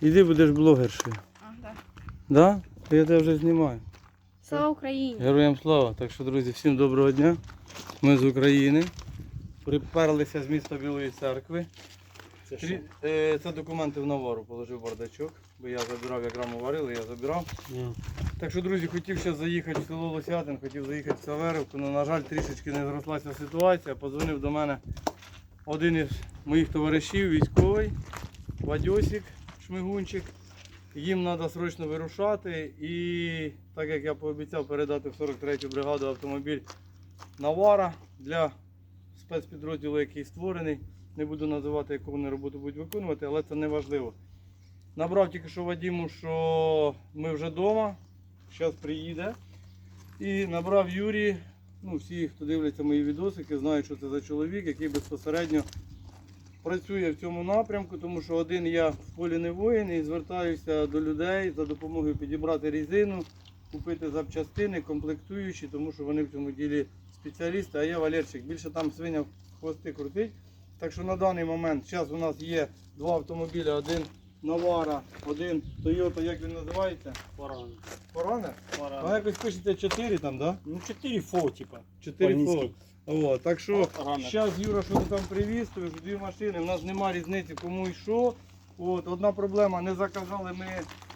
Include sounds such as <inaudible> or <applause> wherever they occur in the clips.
Іди будеш блогершою. Ага. Да? Я тебе вже знімаю. Слава Україні! Героям слава. Так що, друзі, всім доброго дня. Ми з України. Приперлися з міста Білої церкви. Це Трі- е, Це документи в навару положив бардачок, бо я забирав, як раму варили, я забирав. Так що, друзі, хотів ще заїхати в село Лосятин, хотів заїхати в Саверівку, але, на жаль, трішечки не зрослася ситуація. Позвонив до мене один із моїх товаришів, військовий, Вадьосик, Шмигунчик. Їм треба срочно вирушати. І так як я пообіцяв передати в 43-ю бригаду автомобіль Навара для спецпідрозділу, який створений. Не буду називати, яку вони роботу будуть виконувати, але це не важливо. Набрав тільки що Вадіму, що ми вже вдома, зараз приїде. І набрав Юрій, ну всі, хто дивляться мої відосики, знають, що це за чоловік, який безпосередньо працює в цьому напрямку, тому що один я в полі не воїн і звертаюся до людей за допомогою підібрати резину, купити запчастини, комплектуючі, тому що вони в цьому ділі спеціалісти, а я Валерчик. Більше там свиня в хвости крутить. Так що на даний момент зараз у нас є два автомобіля, один Навара, один Toyota, як він називається? Паран. Поранер? А якось пишете 4 там, да? Ну 4 фо, типа. 4 По-низьки. О, так що зараз Юра що там привіз, то вже дві машини, в нас немає різниці кому і що. От, одна проблема, не заказали ми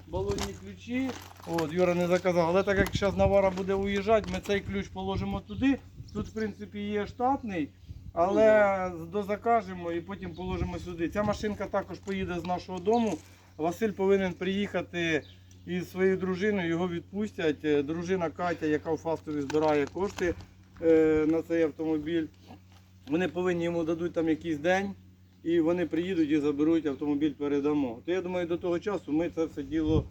балонні ключі. От, Юра не заказав. Але так як зараз Навара буде уїжджати, ми цей ключ положимо туди. Тут, в принципі, є штатний, але дозакажемо і потім положимо сюди. Ця машинка також поїде з нашого дому. Василь повинен приїхати із своєю дружиною, його відпустять. Е, Дружина Катя, яка в Фастові збирає кошти на цей автомобіль. Вони повинні йому дадуть там якийсь день, і вони приїдуть і заберуть автомобіль, передамо. То я думаю, до того часу ми це все діло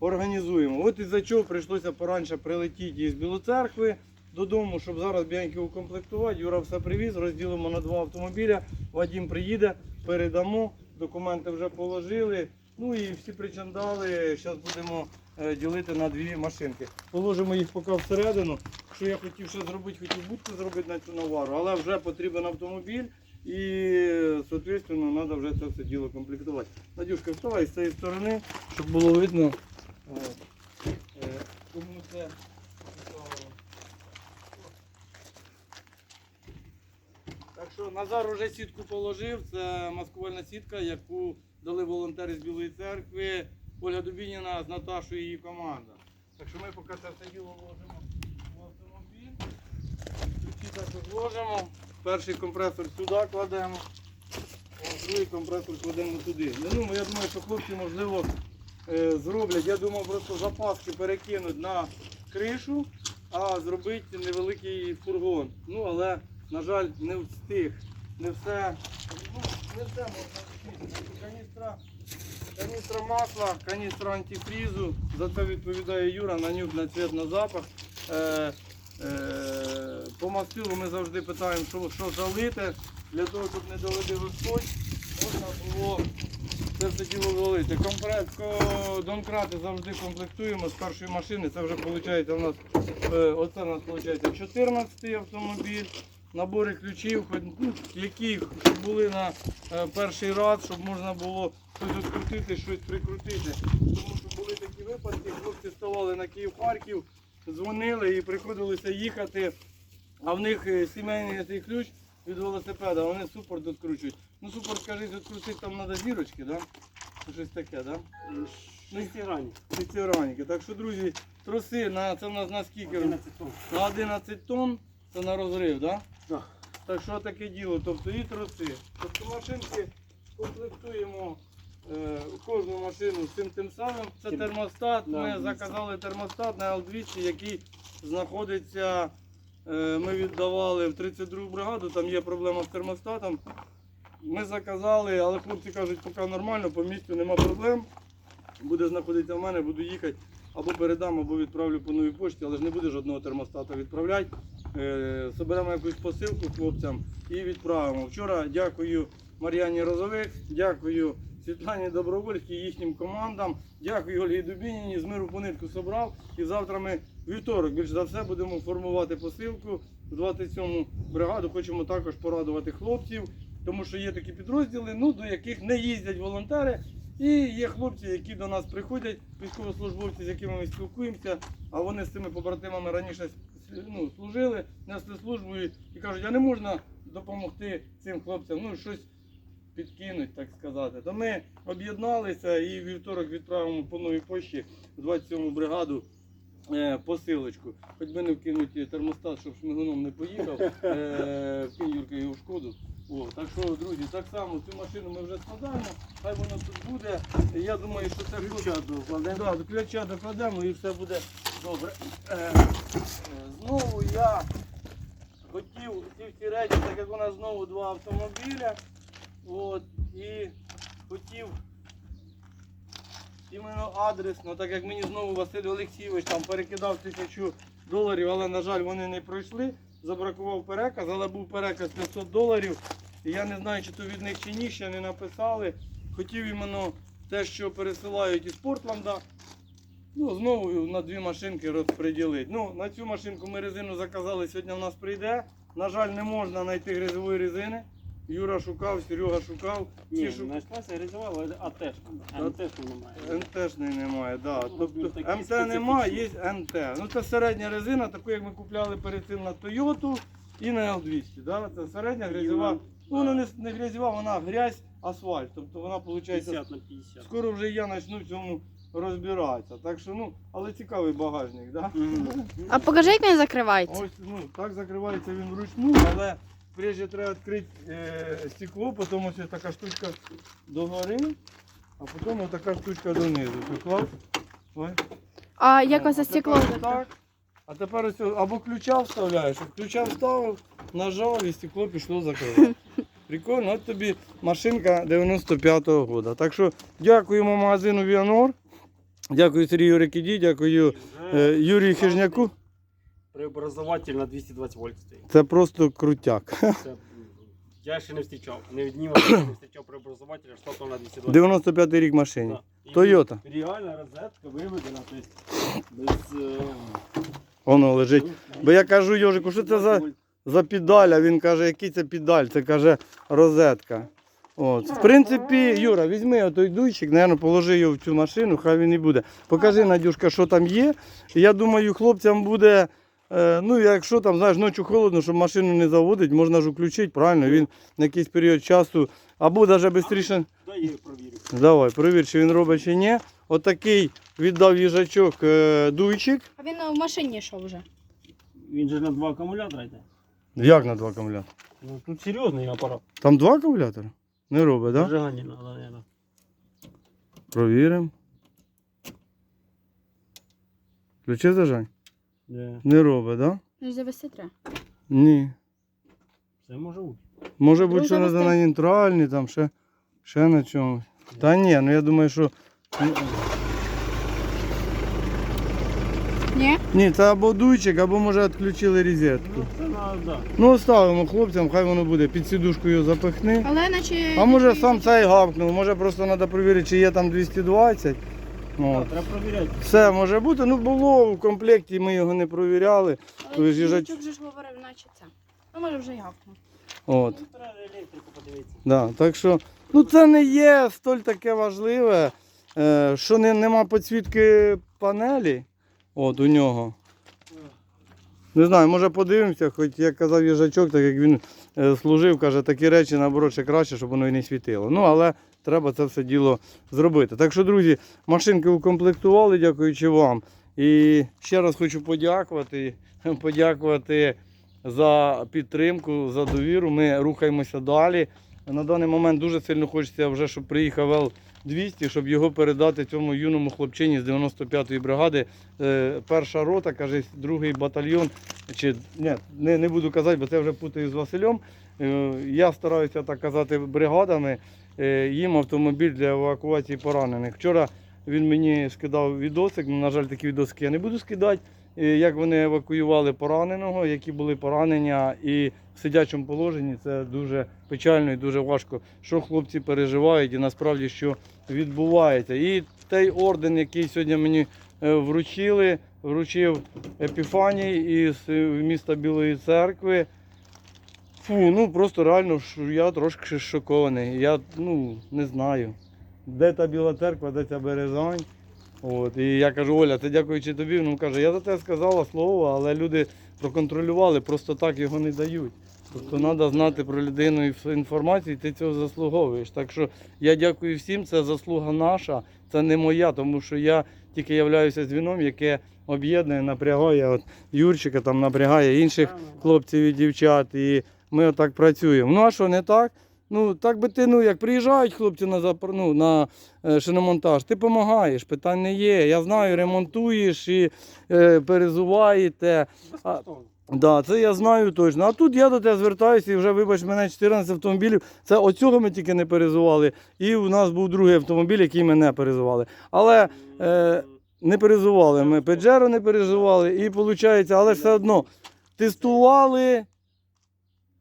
організуємо. От із-за чого прийшлося поранше прилетіти із Білоцеркви додому, щоб зараз б'янки укомплектувати. Юра все привіз, розділимо на два автомобіля. Вадім приїде, передамо, документи вже положили. Ну і всі причандали. Зараз будемо е, ділити на дві машинки. Положимо їх поки всередину. Що я хотів ще зробити, хотів будку зробити на цю навару, але вже потрібен автомобіль і, соответственно, треба вже це все діло комплектувати. Надюшка, вставай з цієї сторони, щоб було видно. е, е, Кому це. Так що Назар вже сітку положив. Це маскувальна сітка, яку дали волонтери з Білої церкви, Ольга Дубініна з Наташою і її команда. Так що ми поки це діло вложимо в автомобіль. Ключі також вложимо. Перший компресор сюди кладемо. Другий компресор кладемо туди. Ну, я думаю, що хлопці можливо е, зроблять. Я думав просто запаски перекинуть на кришу, а зробити невеликий фургон. Ну, але, на жаль, не встиг. Не все, ну, не все можна. Каністра, каністра масла, каністра антифрізу. За це відповідає Юра, на нюх, на цвіт, на запах. Е, е, по мастилу ми завжди питаємо, що, що залити, для того, щоб не доведи Господь, можна було це все діло залити. Компрес, донкрати завжди комплектуємо з першої машини. Це вже виходить у нас, е, оце у нас виходить 14 автомобіль. Набори ключів, ну, які щоб були на е, перший раз, щоб можна було щось відкрутити, щось прикрутити. Тому що були такі випадки, хлопці ставали на Київ-Харків, дзвонили і приходилося їхати, а в них е, сімейний цей ключ від велосипеда, вони супорт відкручують. Ну супорт, скажіть, відкрутити там треба зірочки, да? Щось таке, да? Ну, Так що, друзі, троси на це в нас на скільки? 11 тонн. На 11 тонн це на розрив, да? Да. Так що таке діло, тобто і троси. Тобто машинки комплектуємо е, кожну машину з цим тим самим. Це термостат. Ми заказали термостат на Л200, який знаходиться. е, Ми віддавали в 32 бригаду, там є проблема з термостатом. Ми заказали, але хлопці кажуть, поки нормально, по місцю нема проблем. Буде знаходитися в мене, буду їхати. Або передам, або відправлю по новій пошті, але ж не буде жодного термостата відправляти. Е, Соберемо якусь посилку хлопцям і відправимо. Вчора дякую Мар'яні Розовик, дякую Світлані Добровольській, їхнім командам, дякую Ольгі Дубініні, з миру по нитку собрав. І завтра ми вівторок, більш за все, будемо формувати посилку в 27-му бригаду. Хочемо також порадувати хлопців, тому що є такі підрозділи, ну, до яких не їздять волонтери. І є хлопці, які до нас приходять, військовослужбовці, з якими ми спілкуємося, а вони з цими побратимами раніше ну, служили, несли службу і, кажуть, а не можна допомогти цим хлопцям, ну щось підкинуть, так сказати. То ми об'єдналися і вівторок відправимо по новій пошті в 27-му бригаду е, посилочку. Хоч би не вкинуть термостат, щоб шмигуном не поїхав, е, <laughs> вкинь Юрка його шкоду. О, так що, друзі, так само цю машину ми вже складаємо, хай воно тут буде. Я думаю, що це Ключа докладемо. Да, до ключа докладемо і все буде добре. Е, е, знову я хотів ці всі речі, так як у нас знову два автомобіля. От, і хотів іменно адресно, так як мені знову Василь Олексійович там перекидав тисячу доларів, але, на жаль, вони не пройшли. Забракував переказ, але був переказ 500 доларів. І я не знаю, чи то від них чи ні, ще не написали. Хотів іменно те, що пересилають із Портланда. Ну, знову на дві машинки розподілити. Ну, на цю машинку ми резину заказали, сьогодні в нас прийде. На жаль, не можна знайти грязової резини. Юра шукав, Серега шукав. Ні, Всі шу- знайшлася різувала, а теж. Та- теж немає. НТшний немає, да. Ну, Тобто він такий МТ немає, є. НТ. Ну це середня резина, таку як ми купляли перед цим на Toyota і на L200. Да? Це середня грязьова. Ну, вона не, не грязьова, вона грязь, асфальт. Тобто вона виходить 50 на 50. Скоро вже я почну в цьому розбиратися. Так що, ну, але цікавий багажник, да? Мгм. А покажи, як він закривається. Ось, ну, так закривається він вручну, але прежде треба відкрити е, стекло, потім ось така штучка догори, а потім ось така штучка донизу. Поклав. Ой. А як ось А це стекло тепер? Так. А тепер ось або ключа вставляєш, а ключа вставив, нажав і стекло пішло закривати. <laughs> Прикольно, от тобі машинка 95-го року. Так що дякуємо магазину Віанор. Дякую Сергію Рекіді, дякую е, Юрію Хижняку. Преобразователь на 220 вольт стоїть. Це просто крутяк. Це, <laughs> я ще не зустрічав. Не однім не зустрічав преобразователя штату на 220 95-й рік машині. Toyota. Реальна розетка виведена, тобто без... е, Воно лежить. Бо я кажу Йожику, що це за, 220 за педаль? А він каже, який це педаль? Це каже розетка. От. В принципі, Юра, візьми отой дуйчик, наверное, положи його в цю машину, хай він і буде. Покажи, Надюшка, що там є. Я думаю, хлопцям буде. Е, Ну, якщо там, знаєш, ночі холодно, щоб машину не заводить, можна ж включити, правильно, він на якийсь період часу, або навіть швидше. Дай я її провірю. Давай, перевір, чи він робить чи ні. Отакий віддав їжачок е, дуйчик. А він в машині йшов вже. Він же на два акумулятора йде. Як на два акумулятори? Ну, тут серйозний апарат. Там два акумулятори? Не робить, так? Да? Провіримо. Ключі зажань? Да. Не робить, так? Да? Ну, завести треба. Ні. Це може бути. Може бути, що на, завести. на нейтральній, там ще, ще на чомусь. Та ні, ну я думаю, що. Ні? Ні, це або дуйчик, або може відключили розетку. Ну, це надо, да. Ну, оставимо хлопцям, хай воно буде. Під сідушкою запихни. Але наче. А може сам цей гавкнув, може просто треба перевірити, чи є там 220. Да, От. треба. Все може бути. Ну було в комплекті, ми його не провіряли. Але то ж Юрчик же ж говорив, наче це. Ну, може вже й. От. Ну, електрику подивитися. Да, так що, ну це не є столь таке важливе, е, що не, нема підсвітки панелі от у нього. Не знаю, може подивимося, хоч як казав їжачок, так як він е, служив, каже, такі речі наоборот ще краще, щоб воно і не світило. Ну, але треба це все діло зробити. Так що, друзі, машинки укомплектували, дякуючи вам. І ще раз хочу подякувати, <laughs> подякувати за підтримку, за довіру. Ми рухаємося далі. На даний момент дуже сильно хочеться вже, щоб приїхав Л-200, щоб його передати цьому юному хлопчині з 95-ї бригади. Е, перша рота, каже, другий батальйон. Чи ні, не, не буду казати, бо це вже путаю з Василем. Е, я стараюся так казати бригадами. Е, їм автомобіль для евакуації поранених. Вчора він мені скидав відосик. ну, На жаль, такі відосики я не буду скидати. е, Як вони евакуювали пораненого, які були поранення, і в сидячому положенні це дуже печально і дуже важко, що хлопці переживають і насправді що відбувається. І той орден, який сьогодні мені е, вручили, вручив Епіфаній із міста Білої церкви. Фу, ну просто реально я трошки шокований. Я ну не знаю. де та Біла церква, де ця Березань. От, і я кажу, Оля, це дякуючи тобі. Він каже, я за те сказала слово, але люди проконтролювали, просто так його не дають. Тобто треба знати про людину інф- інформацію, і ти цього заслуговуєш. Так що я дякую всім, це заслуга наша, це не моя, тому що я тільки являюся дзвіном, яке об'єднує, напрягає. От Юрчика там напрягає інших хлопців і дівчат. І ми отак працюємо. Ну а що не так? Ну так би ти, ну як приїжджають хлопці на ну, на е, шиномонтаж, ти допомагаєш, питань не є. Я знаю, ремонтуєш і е, перезуваєте. Безкоштовно. Да, це я знаю точно. А тут я до тебе звертаюся і вже, вибач мене, 14 автомобілів. Це оцього ми тільки не перезували. І у нас був другий автомобіль, який ми не перезували. Але е, не перезували ми. Педжеро не перезували. І виходить, але все одно тестували.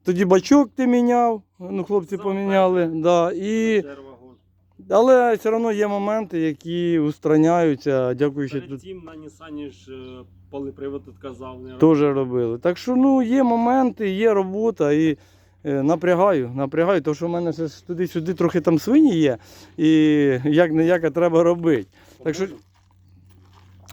Тоді бачок ти міняв, ну хлопці поміняли. Да, і, але все одно є моменти, які устраняються, дякуючи Перед тут. цим на Нісані ж е, полипривод тут казав. Не Теж робили. Так що ну, є моменти, є робота і е, напрягаю, напрягаю, тому що в мене ще ж туди-сюди трохи там свині є, і як не як а треба робити. Так що-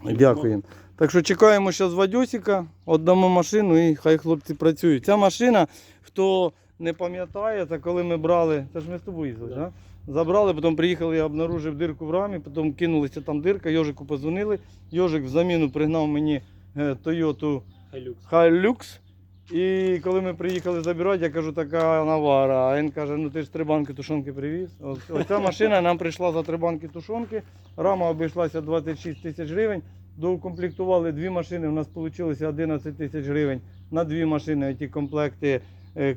Дякуємо. Так що чекаємо зараз Вадьосика, віддамо машину і хай хлопці працюють. Ця машина, хто не пам'ятає, це коли ми брали, це ж ми з тобою їздили, Да. забрали, потім приїхали, я обнаружив дирку в рамі, потім кинулися там дирка, Йожику позвонили. Йожик в заміну пригнав мені е, Toyota Хайлюкс. Hilux. І коли ми приїхали забирати, я кажу, така навара. А він каже, ну ти ж три банки тушонки привіз. Оця машина нам прийшла за три банки тушонки. Рама обійшлася 26 тисяч гривень. Доукомплектували дві машини. У нас вийшло 11 тисяч гривень на дві машини. Ті комплекти е,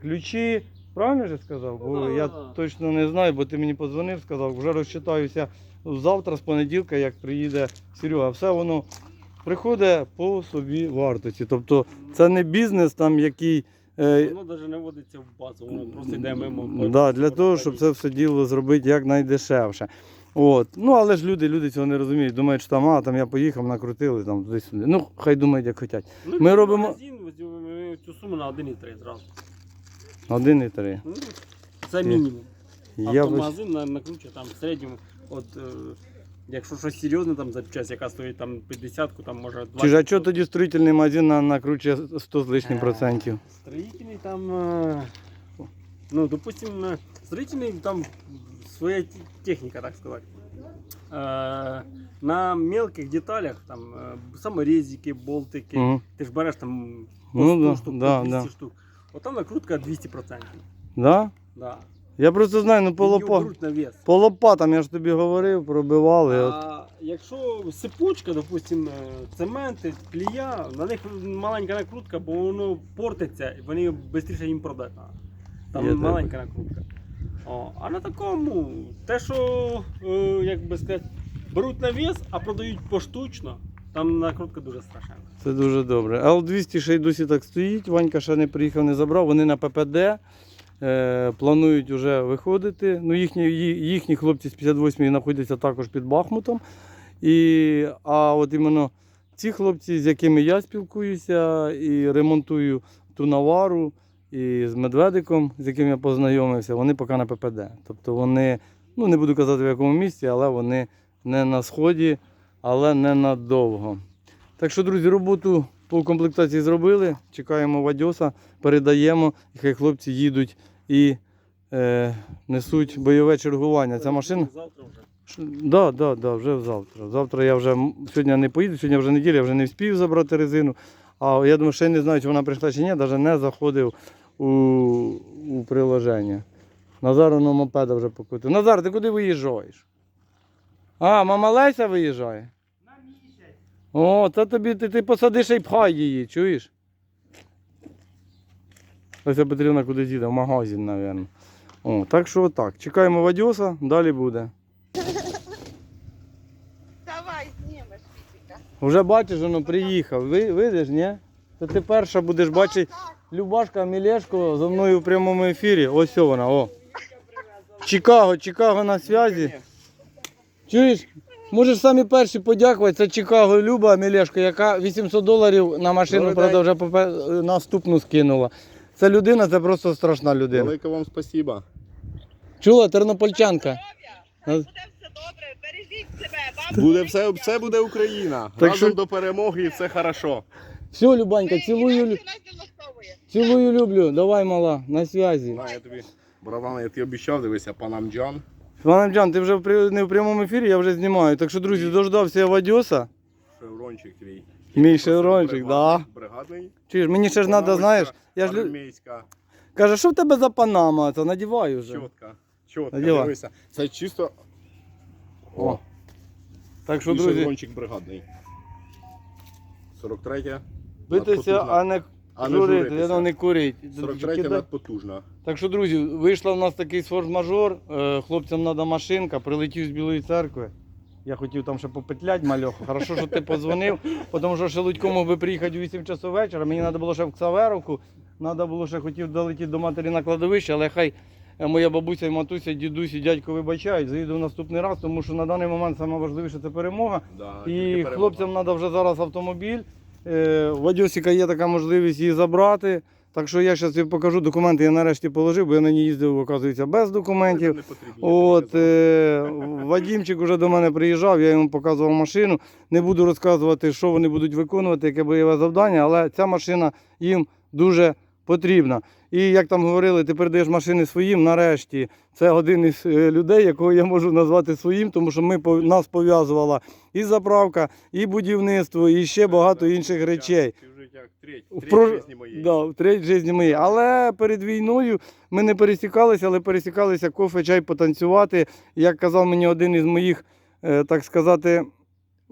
ключі. Правильно же сказав? Бо Ну, я точно не знаю, бо ти мені подзвонив, сказав, вже розчитаюся завтра, з понеділка, як приїде Серега. Все воно приходить по собі вартості. Тобто це не бізнес там, який. Е, Воно навіть не вводиться в базу, воно просто йде мимо. да, для того, щоб це все діло зробити якнайдешевше. От. Ну, але ж люди, люди цього не розуміють. Думають, що там, а, там я поїхав, накрутили там туди-сюди. Ну, хай думають, як хочуть. Ну, Ми ми робимо- Магазин, цю суму на 1,3 зразу. Один і три. Ну, це мінімум. Я б... Автомагазин на, накручує там в середньому, от, е, якщо щось серйозне, там запчасть, яка стоїть там 50-ку, там може 20. Чи ж а чого тоді строїтельний магазин на- накручує 100 з лишнім Е. процентів? Строительный там, э, ну, допустим, э, строительный там своя те- техника, так сказать. Э, На мелких деталях, там, э, саморезики, болтики, Мгм. ти ж береш там по Ну 100 да, штук, да, по 200 да. штук. От там накрутка 200%. Да? Да. Я просто знаю, ну по, Її лопа... на вес. по лопатам, я ж тобі говорив, пробивали. От. А якщо сипучка, допустим, е, цементи, клія, на них маленька накрутка, бо воно портиться, і вони швидше їм продати. Там Я тебе маленька накрутка. О, а на такому, те, що, е, як би сказати, беруть на вес, а продають поштучно, там накрутка дуже страшна. Це дуже добре. Л-200 ще й досі так стоїть. Ванька ще не приїхав, не забрав. Вони на ППД. Е, планують вже виходити. Ну, їхні, їхні хлопці з 58-ї знаходяться також під Бахмутом. І, а от іменно ці хлопці, з якими я спілкуюся і ремонтую ту навару, і з медведиком, з яким я познайомився, вони поки на ППД. Тобто вони, ну не буду казати в якому місці, але вони не на сході, але не надовго. Так що, друзі, роботу по комплектації зробили. Чекаємо Вадьоса, передаємо, і хай хлопці їдуть і е, несуть бойове чергування. Ця машина. Завтра вже. Да, да, да, вже завтра. Завтра я вже сьогодні не поїду, сьогодні вже неділя, я вже не встиг забрати резину. А я думаю, ще не знаю, чи вона прийшла чи ні, навіть не заходив у, у приложення. Назар на мопеда вже покотив. Назар, ти куди виїжджаєш? А, мама Леся виїжджає? О, це тобі ти, ти посадиш і пхай її, чуєш? Леся Петрівна кудись їде, в магазин, мабуть. О, так що отак. Чекаємо Вадьоса, далі буде. Давай знімеш фізика. Вже бачиш, воно приїхав. Ви, видиш, ні? То ти перша будеш бачити Любашка Мілешко за мною в прямому ефірі. Ось вона, о. Чикаго, Чикаго на зв'язі. Чуєш? Можеш самі перші подякувати. Це Чикаго Люба Мілешко, яка 800 доларів на машину, правда, вже попе- наступну скинула. Це людина, це просто страшна людина. Велике вам спасибо. Чула, тернопольчанка. Здоров'я! А- Буде все добре, бережіть себе. Вам Буде все, все буде Україна. Так Разом що- до перемоги і все хорошо. Все, Любанька, цілую, лю- нас не влаштовує. цілую, люблю. Давай, мала, на зв'язі. На, я тобі, братан, я тобі обіцяв, дивися, панам Джан. Джан, ти вже не в прямому ефірі, я вже знімаю. Так що, друзі, дождався я Вадьоса. Шеврончик твій. Мій шеврончик, да. Бригадний. Чуєш, мені ще ж треба, знаєш, я ж Армійська, каже, що в тебе за панама? Це надіваю вже. чітка. Чітка, Наділа. дивися. Це чисто... О, Так що, і друзі, шеврончик бригадний. 43 битися, а не А не журити, журитися. я не курить. 43 Кидай- надпотужна. Так що, друзі, вийшла в нас такий форс-мажор. Е, Хлопцям треба машинка, прилетів з Білої церкви. Я хотів там ще попетлять мальоху. Хорошо, що ти подзвонив, тому що Шелудько мог би приїхати у 8 часов вечора. Мені треба було ще в Ксаверовку. Треба було ще хотів долетіти до матері на кладовище, але хай е, моя бабуся і матуся, дідусь і дядько вибачають. Заїду в наступний раз, тому що на даний момент найважливіше це перемога. Да, І перемога. хлопцям треба вже зараз автомобіль. Е, В Адьосіка є така можливість її забрати. Так що я зараз покажу документи, я нарешті положив, бо я на ній їздив, оказується, без документів. От е, Вадімчик вже до мене приїжджав, я йому показував машину. Не буду розказувати, що вони будуть виконувати, яке бойове завдання, але ця машина їм дуже потрібна. І як там говорили, ти передаєш машини своїм. Нарешті це один із е, людей, якого я можу назвати своїм, тому що ми нас пов'язувала і заправка, і будівництво, і ще багато інших речей. Ти вже як треть, треть про- жизни моєї. Да, в житті моєї. Але перед війною ми не пересікалися, але пересікалися кофе, чай потанцювати. Як казав мені один із моїх, е, так сказати,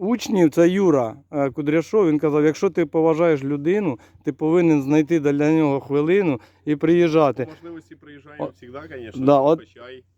учнів, це Юра е, Кудряшов. Він казав: якщо ти поважаєш людину, ти повинен знайти для нього хвилину і приїжджати. Можливості приїжджаємо завжди, звісно. Да, от-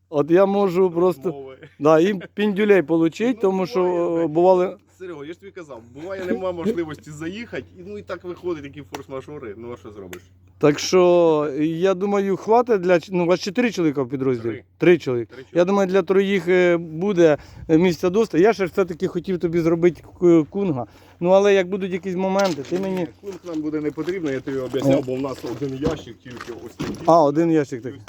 От я можу просто да, їм піндюлей отримати, Ну, тому що е, бували. Серега, я ж тобі казав, буває нема можливості заїхати, і ну і так виходить такі форс-мажори. Ну а що зробиш? Так що я думаю, хватить для ну, у вас чотири чоловіка в підрозділі? Три. Три чоловіка. Три Я думаю, для троїх е, буде е, місця доста. Я ще все-таки хотів тобі зробити к- кунга. Ну але як будуть якісь моменти, ти мені. Кунг нам буде не потрібно, я тобі об'ясняв, бо в нас один ящик тільки ось такий. А, один ящик такий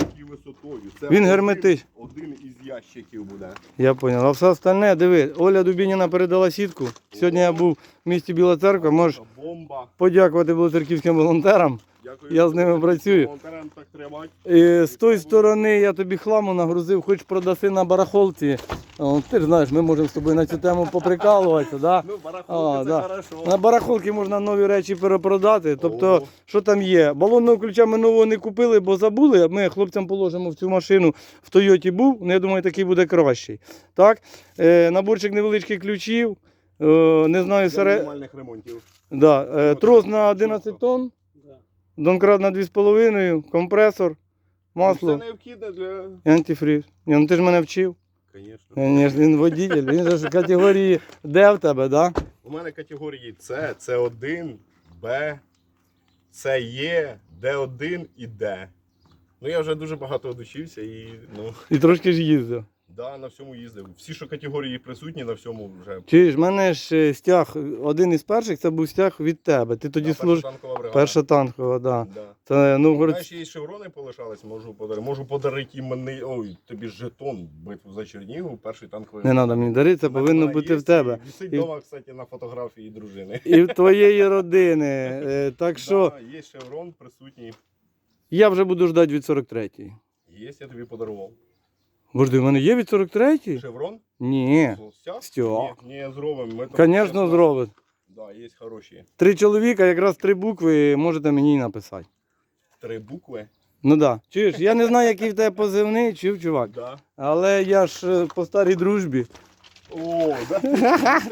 висотою. Це Він один- герметич. Один із ящиків буде. Я зрозумів. А все остальне, диви, Оля Дубініна передала сітку. Сьогодні я був в місті Біла Церква. Можеш Бомба. подякувати білоцерківським волонтерам. Дякую. Я з ними працюю. Волонтерам так тримати. І з тої сторони я тобі хламу нагрузив, хоч продаси на барахолці. О, ти ж знаєш, ми можемо з тобою на цю тему поприкалуватися. Да? Ну, барахолки А, це да. хорошо. На барахолки можна нові речі перепродати. Тобто, Ого. що там є? Балонного ключа ми нового не купили, бо забули. Ми хлопцям положимо в цю машину. В Тойоті був. Ну, я думаю, такий буде кращий. Так? Е, наборчик невеличких ключів. Е, не знаю, серед... мінімальних ремонтів. да, е, трос на 11 тонн, донкрат на 2,5, компресор, Все масло необхідне для... і антифріз. Ні, ну ти ж мене вчив. Звісно. Він водитель, він же ж категорії Д в тебе, да? У мене категорії С, С1, Б, СЕ, Д1 і Д. Ну я вже дуже багато одучився і ну, І трошки ж їздив. да, на всьому їздив. Всі, що категорії присутні, на всьому вже. Чуєш, в мене ж е, стяг, один із перших це був стяг від тебе. Ти тоді Да, служ... перша танкова бригада. Перша танкова, да. Да. Це, ну, говорить, Знаєш, є шеврони полишались, можу подарити. Можу подарити іменний, ой, тобі жетон битву за Чернігів, перший танковий. не треба мені дарити, це повинно бути є, в тебе. і Висить І- вдома, кстати, на фотографії дружини. І в твоєї родини. Е, Так <laughs> що Да, є шеврон присутній. я вже буду ждати від 43-ї. Є, я тобі подарував. Божди, в мене є від 43-ї? Шеврон? Ні. Стяг? Стяг. Ні, ні, зробимо. Ми там Звісно, чесно- зробить. Да, є хороші. Три чоловіка, якраз три букви можете мені написати. Три букви. Ну так. Да. Чуєш, я не знаю, який в тебе позивний, чув, чувак. Да. Але я ж е, по старій дружбі. О, да. <laughs>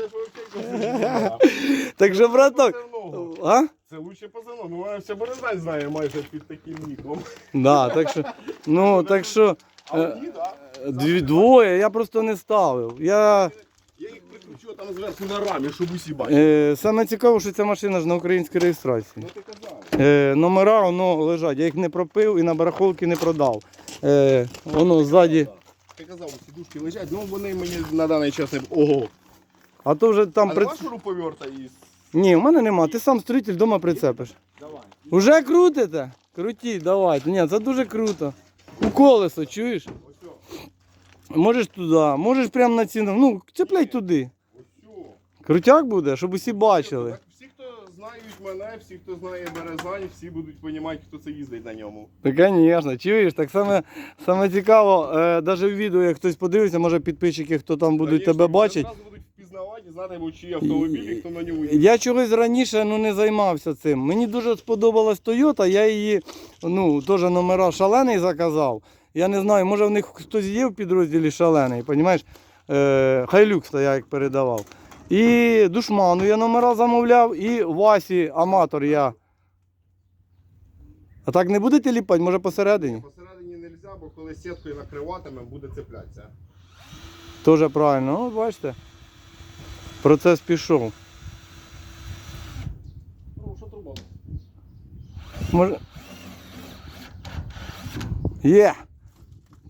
Так що, браток. А? Це лучше позивно. Ну, вона вся Березань знає майже під таким ніком. Да, так що, ну, так що, А Е, мені, да. дві, двоє я просто не ставив. Я, Прикручу там зверху на рамі, щоб усі бачили. е, саме цікаво, що ця машина ж на українській реєстрації. Ну ти казав. Е, номера воно лежать, я їх не пропив і на барахолки не продав. Е, воно ззаді. Ти казав, сідушки лежать, ну вони мені на даний час не. Ого. А то вже там а при... нема шуруповерта із. Ні, в мене нема. Ти сам строїтель вдома прицепиш. Давай. Уже крутите? Крутіть, давайте. Ні, це дуже круто. У колесо, чуєш? Можеш туди, можеш прямо на ціну. Ну, цепляй туди. Крутяк буде, щоб усі бачили. Всі, хто знають мене, всі, хто знає Березань, всі будуть розуміти, хто це їздить на ньому. Ну, звісно, чуєш, так саме, саме цікаво, е, навіть в відео, як хтось подивиться, може підписчики, хто там будуть тебе бачити. Знати, бо чиї автомобілі, хто на ньому їздить. Я чогось раніше ну, не займався цим. Мені дуже сподобалась Toyota, я її ну, теж номера шалений заказав. Я не знаю, може в них хтось є в підрозділі шалений, розумієш? Е, Хайлюкс то я як передавав. І душману я номера замовляв, і Васі Аматор я. А так не будете ліпати, може посередині? Посередині не можна, бо коли сіткою накриватиме, буде цеплятися. Тоже правильно. Ну, бачите. Процес пішов. Ну, що труба? Може. Є.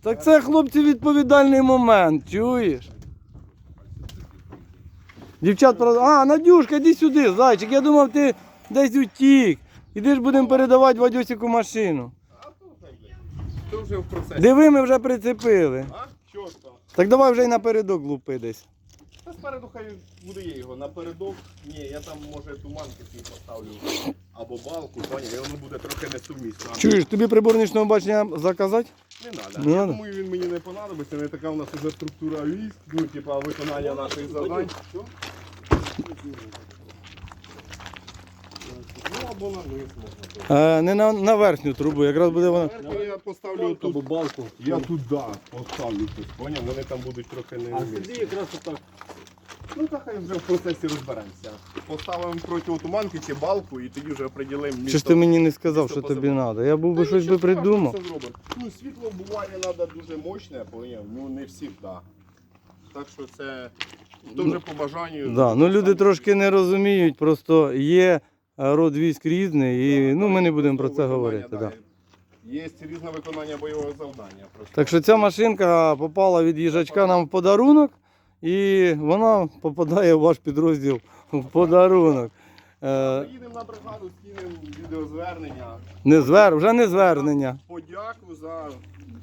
Так це, хлопці, відповідальний момент, чуєш? Дівчат про. А, Надюшка, іди сюди, зайчик. Я думав, ти десь утік. Іди ж будемо передавати Вадюсіку машину. Вже в процесі. Диви, ми вже прицепили. А? Так давай вже й напередок лупи десь. Спереду хай буде є його. Напередок. Ні, я там може туманки свій поставлю. Або балку, поняв, і воно буде трохи несумісно. Чуєш, тобі прибор нічного бачення заказати? Не треба. Не я надо? думаю, він мені не понадобиться. Не така в нас вже структура військ, ну, типа виконання наших завдань. Ну або на низ можна. Е, не на, на верхню трубу, якраз буде вона. Зверху я поставлю Або тут. балку. Я туди поставлю тут, поняв? Вони там будуть трохи не А вмісні. сюди якраз отак. Ну так хай вже в процесі розберемося. Поставимо проти туманки чи балку і тоді вже оприділимо Чи ж ти мені не сказав, що тобі треба? Я був би щось би придумав. Ну, світло буває треба дуже мощне? Ну не всі, так. Так що це хто вже по бажанню. Да, ну люди трошки не розуміють, просто є е, род військ різний, і ну ми не будемо про це говорити. Да. Є різне виконання бойового завдання. Так що ця машинка попала від їжачка нам в подарунок, і вона попадає в ваш підрозділ в подарунок. Е, Їдемо на бригаду, скинемо відеозвернення. не звер, вже не звернення. Подяку за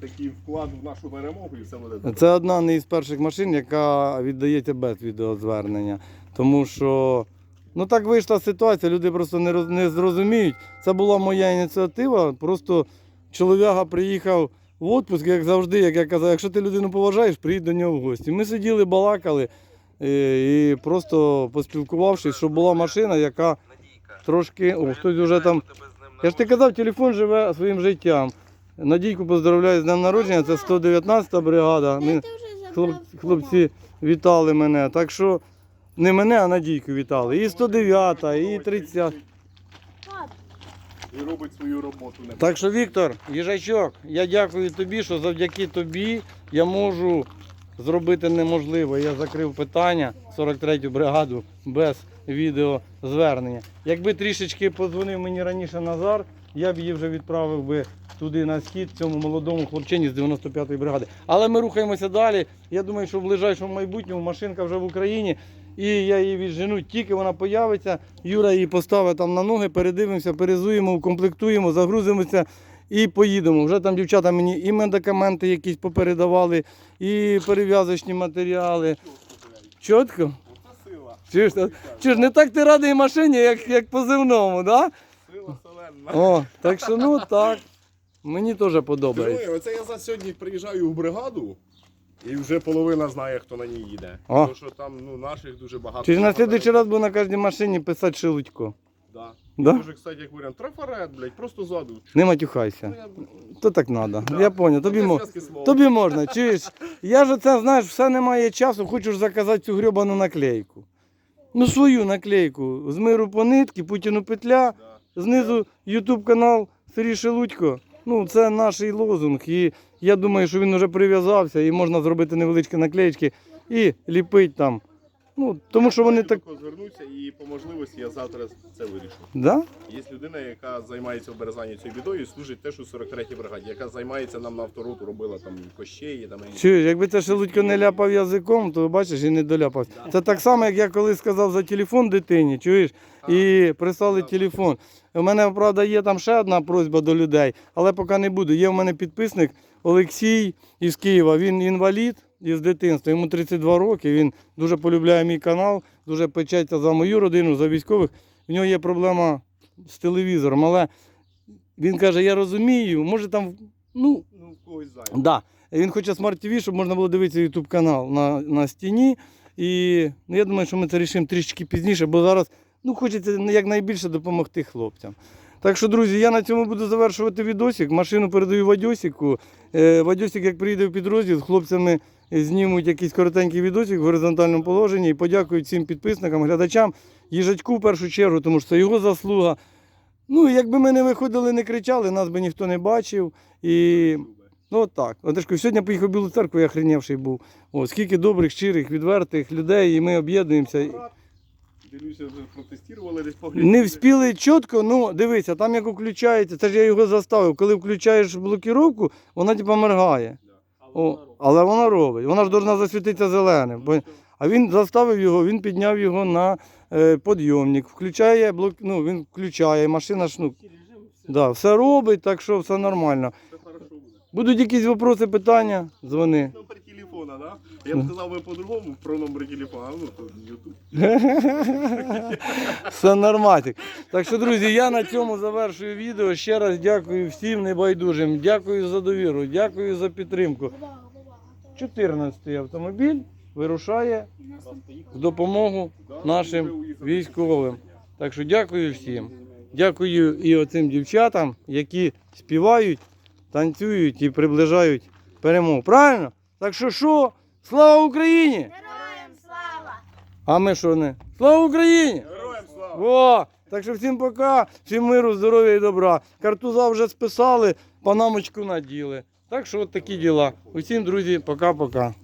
такий вклад в нашу перемогу і все буде. Це одна не із перших машин, яка віддається без відеозвернення. Тому що ну так вийшла ситуація, люди просто не, роз, не зрозуміють. Це була моя ініціатива. Просто чоловіка приїхав в відпуск, як завжди, як я казав, якщо ти людину поважаєш, приїдь до нього в гості. Ми сиділи, балакали і, і просто поспілкувавшись, що була машина, яка трошки. О, хтось вже там. Я ж ти казав, телефон живе своїм життям. Надійку поздравляю з днем народження, це 119 бригада. Ми, хлоп, хлопці вітали мене. Так що не мене, а Надійку вітали. І 109, і 30. І робить свою роботу. Так що, Віктор, їжачок, я дякую тобі, що завдяки тобі я можу зробити неможливе. Я закрив питання 43-ю бригаду без відеозвернення. Якби трішечки подзвонив мені раніше Назар, я б її вже відправив би туди на схід цьому молодому хлопчині з 95-ї бригади. Але ми рухаємося далі. Я думаю, що в ближайшому майбутньому машинка вже в Україні. І я її віджену, тільки вона появиться. Юра її поставить там на ноги, передивимося, перезуємо, укомплектуємо, загрузимося і поїдемо. Вже там дівчата мені і медикаменти якісь попередавали, і перев'язочні матеріали. Чітко? Чуєш, та- чуєш, не так ти радий машині, як, як позивному, да? Сила. О, так що ну так. Мені теж подобається. Диви, оце я за сьогодні приїжджаю в бригаду, і вже половина знає, хто на ній їде. О. Тому що там ну, наших дуже багато. Чи ж на слідуючий раз буду на кожній машині писати шелудько? Да. Да? Дуже, кстати, як варіант, трафарет, блядь, просто ззаду. Не матюхайся. Ну, я- То так треба. Да. Я поняв, тобі можна. Тобі можна, <laughs> чуєш? Я ж це, знаєш, все немає часу, хочу ж заказати цю грьобану наклейку. Ну, свою наклейку. З миру по нитки, Путіну петля, Да. знизу Ютуб канал Сергій Шелудько. Ну, це наш лозунг. І я думаю, що він вже прив'язався і можна зробити невеличкі наклеїчки і ліпити там. Ну, тому що вони так. Звернуться і по можливості я завтра це вирішу. Да? Є людина, яка займається в березані цією бідою і служить теж у 43-й бригаді, яка займається нам на автороту, робила там кощеї, там. Чуєш, якби це Шелудько не ляпав язиком, то бачиш і не доляпав. Це так само, як я колись сказав за телефон дитині, чуєш, і прислали телефон. У мене, правда, є там ще одна просьба до людей, але поки не буду. Є в мене підписник, Олексій із Києва. Він інвалід із дитинства. Йому 32 роки. Він дуже полюбляє мій канал, дуже печеться за мою родину, за військових. В нього є проблема з телевізором, але він каже: я розумію, може там. Ну, Ну, когось зайве. Да. Він хоче смарт TV, щоб можна було дивитися YouTube канал на, на стіні. І ну, я думаю, що ми це рішимо трішки пізніше, бо зараз ну, хочеться якнайбільше допомогти хлопцям. Так що, друзі, я на цьому буду завершувати відосик. Машину передаю Вадьосику. Е, Вадьосик, як приїде в підрозділ, з хлопцями знімуть якийсь коротенький відосик в горизонтальному положенні. І подякують всім підписникам, глядачам, їжачку в першу чергу, тому що це його заслуга. Ну, якби ми не виходили, не кричали, нас би ніхто не бачив. І Ну так. Одежко, сьогодні поїхав в Білу церкву, я охренівший був. О, скільки добрих, щирих, відвертих людей, і ми об'єднуємося. Дивлюся, вже протестували десь Не вспіли чітко, ну дивися, там як включається, це ж я його заставив. Коли включаєш блокіровку, вона типа моргає. О, але вона робить. Вона ж повинна засвітитися зеленим. Бо... А він заставив його, він підняв його на е, підйомник, включає блок, ну, він включає, машина ж ну, да, все робить, так що все нормально. Будуть якісь вопроси, питання, дзвони. Телефона, да? Я б сказав би по-другому про номер телефона, ну то YouTube. <laughs> Все норматик. Так що, друзі, я на цьому завершую відео. Ще раз дякую всім небайдужим. Дякую за довіру, дякую за підтримку. 14-й автомобіль вирушає в допомогу нашим військовим. Так що дякую всім. Дякую і оцим дівчатам, які співають, танцюють і приближають перемогу. Правильно? Так що що? Слава Україні! Героям слава! А ми що не? Слава Україні! Героям слава! О, так що всім пока, всім миру, здоров'я і добра. Картуза вже списали, панамочку наділи. Так що от такі діла. Усім, друзі, пока-пока.